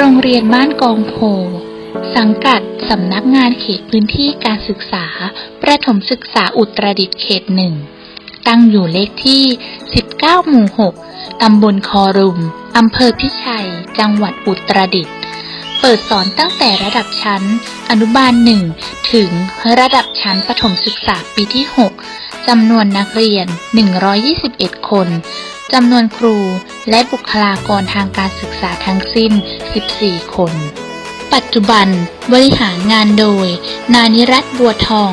โรงเรียนบ้านกองโพ สังกัดสำนักงานเขตพื้นที่การศึกษา ประถมศึกษาอุตรดิตถ์เขตหนึ่ง ตั้งอยู่เลขที่ 19 หมู่ 6 ตำบลคอรุม อำเภอพิชัย จังหวัดอุตรดิตถ์ เปิดสอนตั้งแต่ระดับชั้น อนุบาล1ถึงระดับชั้นประถมศึกษาปีที่ 6จำนวนนักเรียน 121 คน จำนวนครูและบุคลากรทางการศึกษาทั้งสิ้น 14 คน ปัจจุบันบริหารงานโดย นานิรัตบัวทอง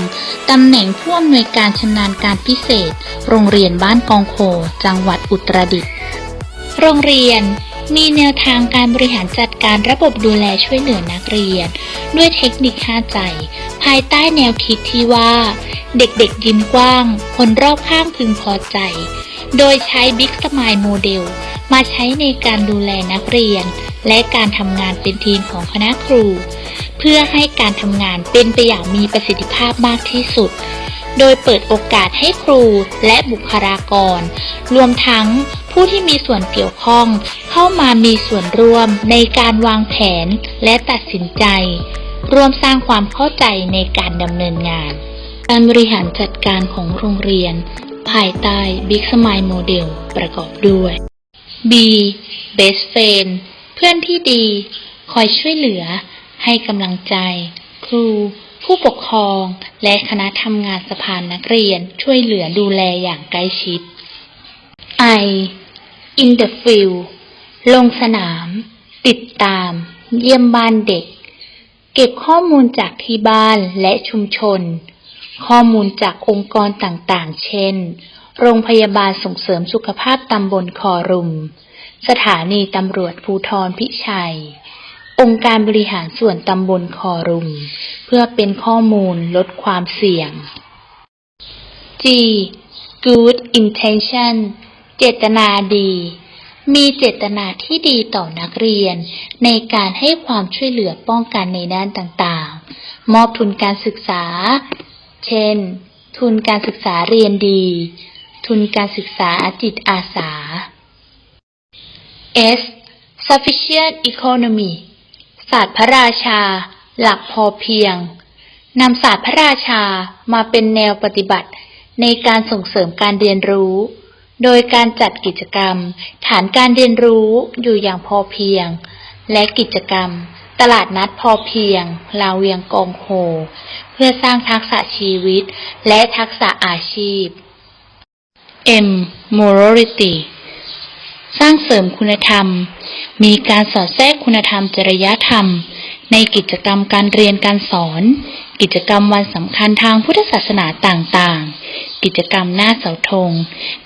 ตำแหน่งผู้อำนวยการชำนาญการพิเศษ โรงเรียนบ้านกองโค จังหวัดอุตรดิตถ์ โรงเรียนมีแนวทางการบริหารจัดการระบบดูแลช่วยเหลือนักเรียน ด้วยเทคนิค5ใจ ภายใต้แนวคิดที่ว่า เด็กๆยิ้มกว้าง คนรอบข้างพึงพอใจ โดยใช้ Big Smile Model มาใช้ในการดูแลนักเรียน และการทำงานเป็นทีมของคณะครู เพื่อให้การทำงานเป็นไปอย่างมีประสิทธิภาพมากที่สุด โดยเปิดโอกาสให้ครูและบุคลากร รวมทั้งผู้ที่มีส่วนเกี่ยวข้องเข้ามามีส่วนร่วมในการวางแผนและตัดสินใจ ร่วมสร้างความเข้าใจในการดำเนินงาน การบริหารจัดการของโรงเรียน ภายใต้ Big Smile Model ประกอบด้วย B Best Friend เพื่อนที่ดี คอยช่วยเหลือ ให้กำลังใจ ครู ผู้ปกครอง และคณะทำงานสภานักเรียนช่วยเหลือดูแลอย่างใกล้ชิด I in the field ลงสนาม ติดตาม เยี่ยมบ้านเด็ก เก็บข้อมูลจากที่บ้านและชุมชน ข้อมูลจากองค์กรต่างๆ เช่น โรงพยาบาลส่งเสริมสุขภาพตำบลคอรุม สถานีตำรวจภูทรพิชัย องค์การบริหารส่วนตำบลคอรุม เพื่อเป็นข้อมูลลดความเสี่ยง G good intention เจตนาดี มีเจตนาที่ดีต่อนักเรียน ในการให้ความช่วยเหลือป้องกันในด้านต่างๆ มอบทุนการศึกษา เช่น ทุนการศึกษาเรียนดี ทุนการศึกษาจิตอาสา S sufficient economy ศาสตร์พระราชา หลักพอเพียง นำศาสตร์พระราชามาเป็นแนวปฏิบัติในการส่งเสริมการเรียนรู้ โดยการจัดกิจกรรม ฐานการเรียนรู้อยู่อย่างพอเพียง และกิจกรรม ตลาดนัดพอเพียง ลาเวียงกองโฮ เพื่อสร้างทักษะชีวิต และทักษะอาชีพ M morality สร้างเสริมคุณธรรม มีการสอดแทรกคุณธรรมจริยธรรม ในกิจกรรมการเรียนการสอน กิจกรรมวันสำคัญทางพุทธศาสนาต่างๆ กิจกรรมหน้าเสาธง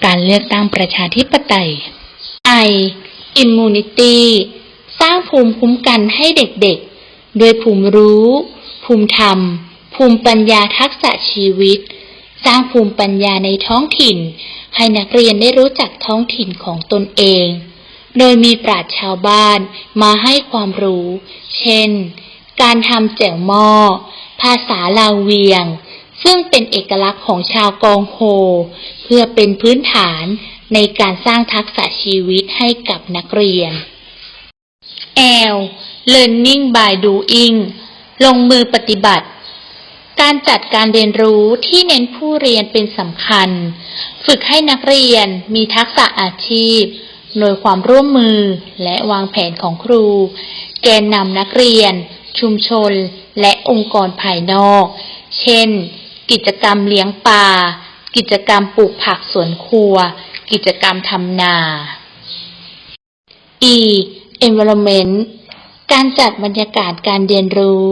การเลือกตั้งประชาธิปไตย I immunity สร้างภูมิคุ้มกันให้เด็กๆด้วยภูมิรู้ ภูมิธรรม ภูมิปัญญาทักษะชีวิต สร้างภูมิปัญญาในท้องถิ่น ให้นักเรียนได้รู้จักท้องถิ่นของตนเอง โดยมีปราชญ์ชาวบ้านมาให้ความรู้ เช่น การทำแจ่วหม้อ ภาษาลาวเวียง ซึ่งเป็นเอกลักษณ์ของชาวกองโฮ เพื่อเป็นพื้นฐานในการสร้างทักษะชีวิตให้กับนักเรียน L learning by doing ลงมือปฏิบัติ การจัดการเรียนรู้ที่เน้นผู้เรียนเป็นสำคัญ ฝึกให้นักเรียนมีทักษะอาชีพโดยความร่วมมือและวางแผนของครู แกนนำนักเรียน ชุมชน และองค์กรภายนอก เช่น กิจกรรมเลี้ยงปลา กิจกรรมปลูกผักสวนครัว กิจกรรมทำนา E environment การจัดบรรยากาศการเรียนรู้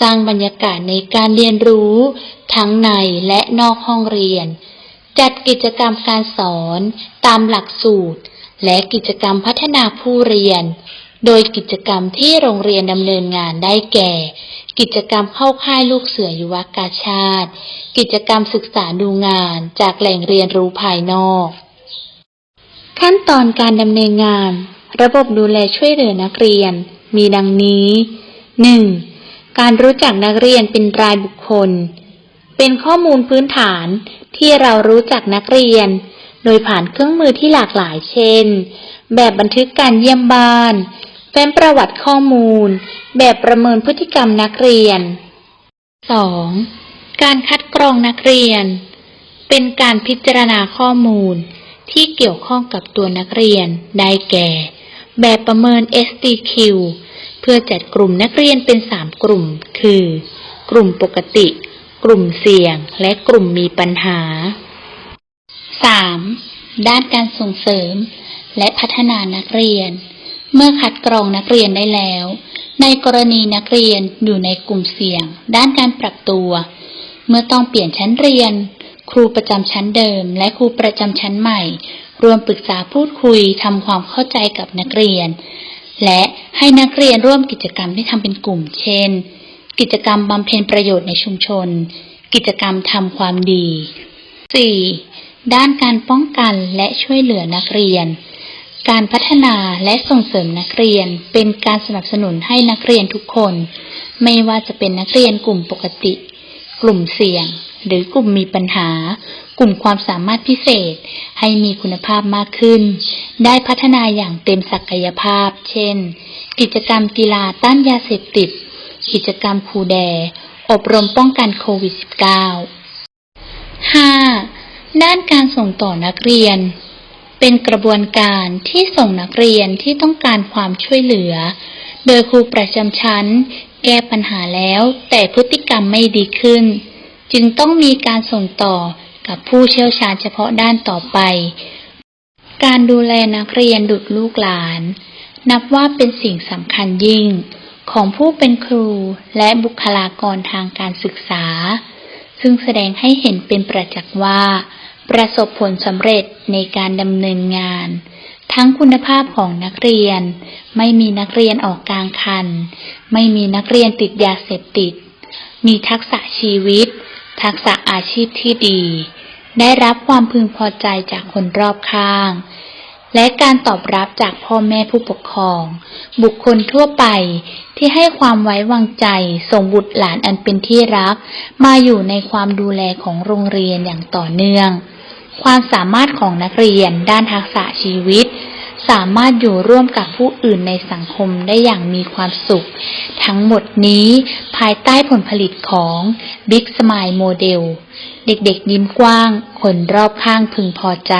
สร้างบรรยากาศในการเรียนรู้ ทั้งในและนอกห้องเรียน จัดกิจกรรมการสอนตามหลักสูตร และกิจกรรมพัฒนาผู้เรียน โดยกิจกรรมที่โรงเรียนดำเนินงานได้แก่ กิจกรรมเข้าค่ายลูกเสือยุวกาชาติ กิจกรรมศึกษาดูงานจากแหล่งเรียนรู้ภายนอก ขั้นตอนการดำเนินงาน ระบบดูแลช่วยเหลือนักเรียน มีดังนี้ 1. การรู้จักนักเรียนเป็นรายบุคคล เป็นข้อมูลพื้นฐานที่เรารู้จักนักเรียน โดยผ่านเครื่องมือที่หลากหลายเช่น แบบบันทึกการเยี่ยมบ้าน แฟ้มประวัติข้อมูล แบบประเมินพฤติกรรมนักเรียน 2. การคัดกรองนักเรียน เป็นการพิจารณาข้อมูล ที่เกี่ยวข้องกับตัวนักเรียน ได้แก่ แบบประเมิน SDQ เพื่อจัดกลุ่มนักเรียนเป็น3กลุ่ม คือ กลุ่มปกติ กลุ่มเสี่ยง และกลุ่มมีปัญหา 3. ด้านการส่งเสริม และพัฒนานักเรียน เมื่อคัดกรองนักเรียนได้แล้ว ในกรณีนักเรียนอยู่ในกลุ่มเสี่ยง ด้านการปรับตัว เมื่อต้องเปลี่ยนชั้นเรียน ครูประจำชั้นเดิม และครูประจำชั้นใหม่ รวมปรึกษาพูดคุยทำความเข้าใจกับนักเรียน และให้นักเรียนร่วมกิจกรรมที่ทำเป็นกลุ่ม เช่น กิจกรรมบำเพ็ญประโยชน์ในชุมชน กิจกรรมทำความดี 4. ด้านการป้องกันและช่วยเหลือนักเรียน การพัฒนาและส่งเสริมนักเรียนเป็นการสนับสนุนให้นักเรียนทุกคน ไม่ว่าจะเป็นนักเรียนกลุ่มปกติ กลุ่มเสี่ยง หรือกลุ่มมีปัญหา กลุ่มความสามารถพิเศษ ให้มีคุณภาพมากขึ้น ได้พัฒนาอย่างเต็มศักยภาพ เช่น กิจกรรมกีฬาต้านยาเสพติด กิจกรรมครูแด อบรมป้องกันโควิด -19 5. ด้านการส่งต่อนักเรียน เป็นกระบวนการที่ส่งนักเรียนที่ต้องการความช่วยเหลือ โดยครูประจำชั้น แก้ปัญหาแล้วแต่พฤติกรรมไม่ดีขึ้น จึงต้องมีการส่งต่อกับผู้เชี่ยวชาญเฉพาะด้านต่อไป การดูแลนักเรียนดุจลูกหลาน นับว่าเป็นสิ่งสำคัญยิ่ง ของผู้เป็นครูและบุคลากรทางการศึกษา ซึ่งแสดงให้เห็นเป็นประจักษ์ว่า ประสบผลสำเร็จในการดำเนินงาน ทั้งคุณภาพของนักเรียน ไม่มีนักเรียนออกกลางคัน ไม่มีนักเรียนติดยาเสพติด มีทักษะชีวิต ทักษะอาชีพที่ดี ได้รับความพึงพอใจจากคนรอบข้าง และการตอบรับจากพ่อแม่ผู้ปกครอง บุคคลทั่วไปที่ให้ความไว้วางใจส่งบุตรหลานอันเป็นที่รัก มาอยู่ในความดูแลของโรงเรียนอย่างต่อเนื่อง ความสามารถของนักเรียนด้านทักษะชีวิตสามารถอยู่ร่วมกับผู้อื่นในสังคมได้อย่างมีความสุข ทั้งหมดนี้ภายใต้ผลผลิตของ บิ๊กสมายโมเดล เด็กๆยิ้มกว้าง คนรอบข้างพึงพอใจ